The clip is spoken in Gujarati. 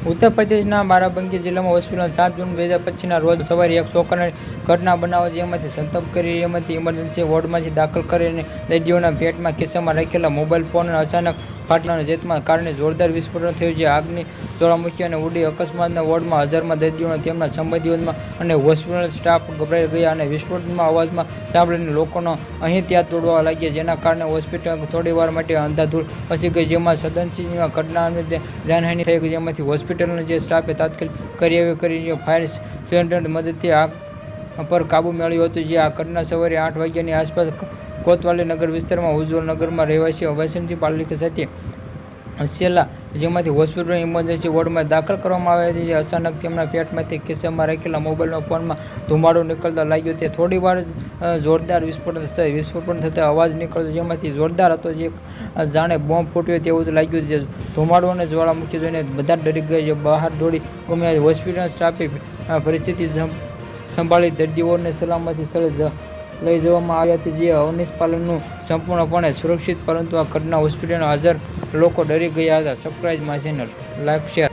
ઉત્તર પ્રદેશના બારાબંકી જિલ્લામાં હોસ્પિટલમાં સાત જૂન બે હજાર પચીસના રોજ સવારે એક શોકની ઘટના બનાવે છે એમાંથી સંતપ કરી એમાંથી ઇમરજન્સી વોર્ડમાંથી દાખલ કરીને દર્દીઓના પેટમાં ખિસ્સામાં રાખેલા મોબાઈલ ફોન અચાનક ફાટવાના જેતમાં કારણે જોરદાર વિસ્ફોટન થયું જે આગની જ્વાળામુખી અને ઉડી અકસ્માતના વોર્ડમાં હજારમાં દર્દીઓને તેમના સંબંધીઓમાં અને હોસ્પિટલ સ્ટાફ ગભરાઈ ગયા અને વિસ્ફોટના અવાજમાં સાંભળીને લોકોનો અહીં ત્યાં તોડવા લાગ્યા, જેના કારણે હોસ્પિટલ થોડી વાર માટે અંધાધૂળ પસી ગઈ, જેમાં સદનસિંહમાં ઘટના અને તે જાનહાનિ થઈ ગઈ, જેમાંથી હોસ્પિટલના જે સ્ટાફે તાત્કાલિક કાર્યવાહી કરી ફાયર સિલિન્ડર મદદથી આગ પર કાબૂ મેળવ્યો હતો, જે આ ઘટના સવારે આઠ વાગ્યાની આસપાસ કોતવાલી નગર વિસ્તારમાં ઉજ્જવલ નગરમાં રહેવાસીઓ વૈષ્ણવજી પાલિકા સાથે હસેલા જેમાંથી હોસ્પિટલ ઇમરજન્સી વોર્ડમાં દાખલ કરવામાં આવ્યા છે. અચાનક તેમના પેટમાંથી ખિસ્સામાં રાખેલા મોબાઈલના ફોનમાં ધુમાડો નીકળતા લાગ્યો. તે થોડી વાર જોરદાર વિસ્ફોટન થતાં વિસ્ફોટન થતાં અવાજ નીકળ્યો જેમાંથી જોરદાર હતો જે જાણે બોમ્બ ફૂટ્યો તેવું જ લાગ્યું છે. ધુમાડો અને જ્વાળામુખી જોઈને બધા ડરી ગયા છે. બહાર દોડી ગુમ્યા. હોસ્પિટલ સ્ટાફે પરિસ્થિતિ સંભાળી દર્દીઓને સલામતી સ્થળે લઈ જવામાં આવ્યા હતા, જે અવનિશ પાલનનું સંપૂર્ણપણે સુરક્ષિત, પરંતુ આ ઘટના હોસ્પિટલમાં હાજર લોકો ડરી ગયા હતા. Surprise my channel like share.